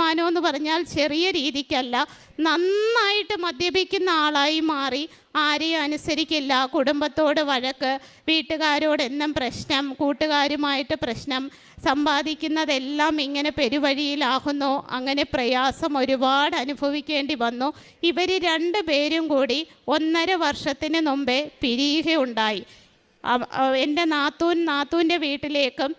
മാനം എന്ന് പറഞ്ഞാൽ ചെറിയ രീതിക്കല്ല നന്നായിട്ട് മദ്യപിക്കുന്ന ആളായി മാറി ആരെയും അനുസരിക്കില്ല. കുടുംബത്തോട് വഴക്ക് വീട്ടുകാരോട് എന്നും പ്രശ്നം കൂട്ടുകാരുമായിട്ട് പ്രശ്നം സമ്പാദിക്കുന്നതെല്ലാം ഇങ്ങനെ പെരുവഴിയിലാകുന്നു. അങ്ങനെ പ്രയാസം ഒരുപാട് അനുഭവിക്കേണ്ടി വന്നു. ഇവർ രണ്ട് പേരും കൂടി ഒന്നര വർഷത്തിന് മുമ്പേ പിരിയുകയുണ്ടായി. എന്റെ നാത്തൂൻ നാത്തൂന്റെ വീട്ടിലേക്കും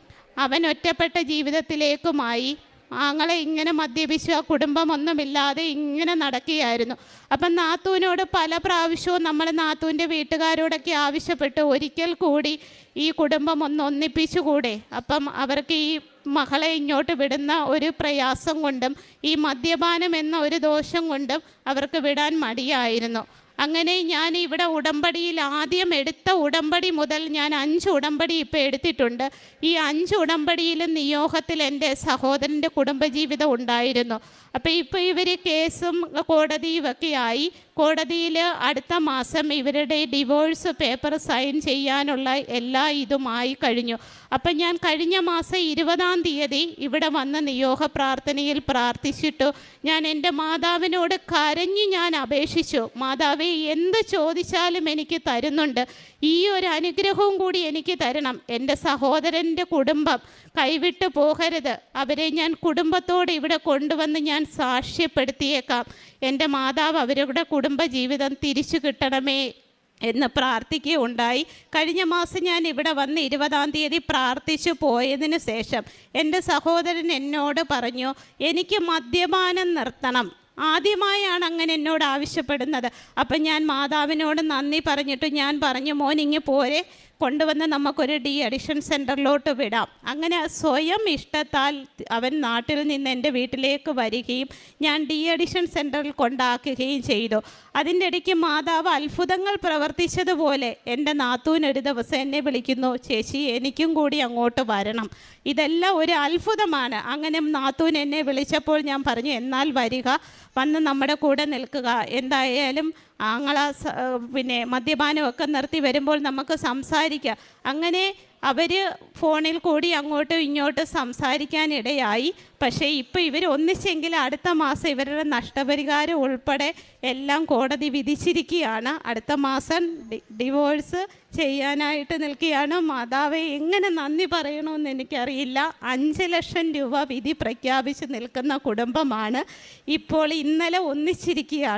അവൻ ഒറ്റപ്പെട്ട ജീവിതത്തിലേക്കുമായി ആങ്ങളെ ഇങ്ങനെ മദ്യപിച്ചു ആ കുടുംബമൊന്നുമില്ലാതെ ഇങ്ങനെ നടക്കുകയായിരുന്നു. അപ്പം നാത്തൂനോട് പല പ്രാവശ്യവും നമ്മൾ നാത്തൂന്റെ വീട്ടുകാരോടൊക്കെ ആവശ്യപ്പെട്ടു ഒരിക്കൽ കൂടി ഈ കുടുംബം ഒന്ന് ഒന്നിപ്പിച്ചുകൂടെ? അപ്പം അവർക്ക് ഈ മകളെ ഇങ്ങോട്ട് വിടുന്ന ഒരു പ്രയാസം കൊണ്ടും ഈ മദ്യപാനം എന്ന ഒരു ദോഷം കൊണ്ടും അവർക്ക് വിടാൻ മടിയായിരുന്നു. അങ്ങനെ ഞാൻ ഇവിടെ ഉടമ്പടിയിൽ ആദ്യം എടുത്ത ഉടമ്പടി മുതൽ ഞാൻ അഞ്ച് ഉടമ്പടി ഇപ്പോൾ എടുത്തിട്ടുണ്ട്. ഈ അഞ്ച് ഉടമ്പടിയിലും നിയോഗത്തിൽ എന്റെ സഹോദരന്റെ കുടുംബജീവിതം ഉണ്ടായിരുന്നു. അപ്പോൾ ഇപ്പോൾ ഇവർ കേസും കോടതിയും ആയി. കോടതിയിൽ അടുത്ത മാസം ഇവരുടെ ഡിവോഴ്സ് പേപ്പർ സൈൻ ചെയ്യാനുള്ള എല്ലാ ഇതുമായി കഴിഞ്ഞു. അപ്പം ഞാൻ കഴിഞ്ഞ മാസം ഇരുപതാം തീയതി ഇവിടെ വന്ന് നിയോഗ പ്രാർത്ഥനയിൽ പ്രാർത്ഥിച്ചിട്ടു. ഞാൻ എന്റെ മാതാവിനോട് കരഞ്ഞ് ഞാൻ അപേക്ഷിച്ചു. മാതാവെ എന്ത് ചോദിച്ചാലും എനിക്ക് തരുന്നുണ്ട്. ഈ ഒരു അനുഗ്രഹവും കൂടി എനിക്ക് തരണം. എന്റെ സഹോദരന്റെ കുടുംബം കൈവിട്ട് പോകരുത്. അവരെ ഞാൻ കുടുംബത്തോടെ ഇവിടെ കൊണ്ടുവന്ന് ഞാൻ സാക്ഷ്യപ്പെടുത്തിയേക്കാം. എന്റെ മാതാവ് അവരുടെ കുടുംബജീവിതം തിരിച്ചു കിട്ടണമേ എന്ന് പ്രാർത്ഥിക്കുകയുണ്ടായി. കഴിഞ്ഞ മാസം ഞാൻ ഇവിടെ വന്ന് ഇരുപതാം തീയതി പ്രാർത്ഥിച്ചു പോയതിന് ശേഷം എന്റെ സഹോദരൻ എന്നോട് പറഞ്ഞു എനിക്ക് മദ്യപാനം നിർത്തണം. ആദ്യമായാണ് അങ്ങനെ എന്നോട് ആവശ്യപ്പെടുന്നത്. അപ്പം ഞാൻ മാതാവിനോട് നന്ദി പറഞ്ഞിട്ട് ഞാൻ പറഞ്ഞു മോൻ ഇങ്ങ് പോരെ. കൊണ്ടുവന്ന് നമുക്കൊരു ഡി അഡിഷൻ സെന്ററിലോട്ട് വിടാം. അങ്ങനെ സ്വയം ഇഷ്ടത്താൽ അവൻ നാട്ടിൽ നിന്ന് എന്റെ വീട്ടിലേക്ക് വരികയും ഞാൻ ഡി അഡിഷൻ സെന്ററിൽ കൊണ്ടാക്കുകയും ചെയ്തു. അതിന്റെ ഇടയ്ക്ക് മാതാവ് അത്ഭുതങ്ങൾ പ്രവർത്തിച്ചതുപോലെ എന്റെ നാത്തൂൻ ഒരു ദിവസം എന്നെ വിളിക്കുന്നു ചേച്ചി എനിക്കും കൂടി അങ്ങോട്ട് വരണം. ഇതെല്ലാം ഒരു അത്ഭുതമാണ്. അങ്ങനെ നാത്തൂൻ എന്നെ വിളിച്ചപ്പോൾ ഞാൻ പറഞ്ഞു എന്നാൽ വരിക വന്ന് നമ്മുടെ കൂടെ നിൽക്കുക. എന്തായാലും ആങ്ങള പിന്നെ മദ്യപാനമൊക്കെ നിർത്തി വരുമ്പോൾ നമുക്ക് സംസാരിക്കാം. അങ്ങനെ അവർ ഫോണിൽ കൂടി അങ്ങോട്ടും ഇങ്ങോട്ടും സംസാരിക്കാനിടയായി. പക്ഷേ ഇപ്പോൾ ഇവർ ഒന്നിച്ചെങ്കിൽ അടുത്ത മാസം ഇവരുടെ നഷ്ടപരിഹാരം ഉൾപ്പെടെ എല്ലാം കോടതി വിധിച്ചിരിക്കുകയാണ്. അടുത്ത മാസം ഡിവോഴ്സ് ചെയ്യാനായിട്ട് നിൽക്കുകയാണ്. മാതാവെ എങ്ങനെ നന്ദി പറയണമെന്ന് എനിക്കറിയില്ല. അഞ്ച് ലക്ഷം രൂപ വിധി പ്രഖ്യാപിച്ച് നിൽക്കുന്ന കുടുംബമാണ് ഇപ്പോൾ ഇന്നലെ ഒന്നിച്ചിരിക്കുകയാണ്.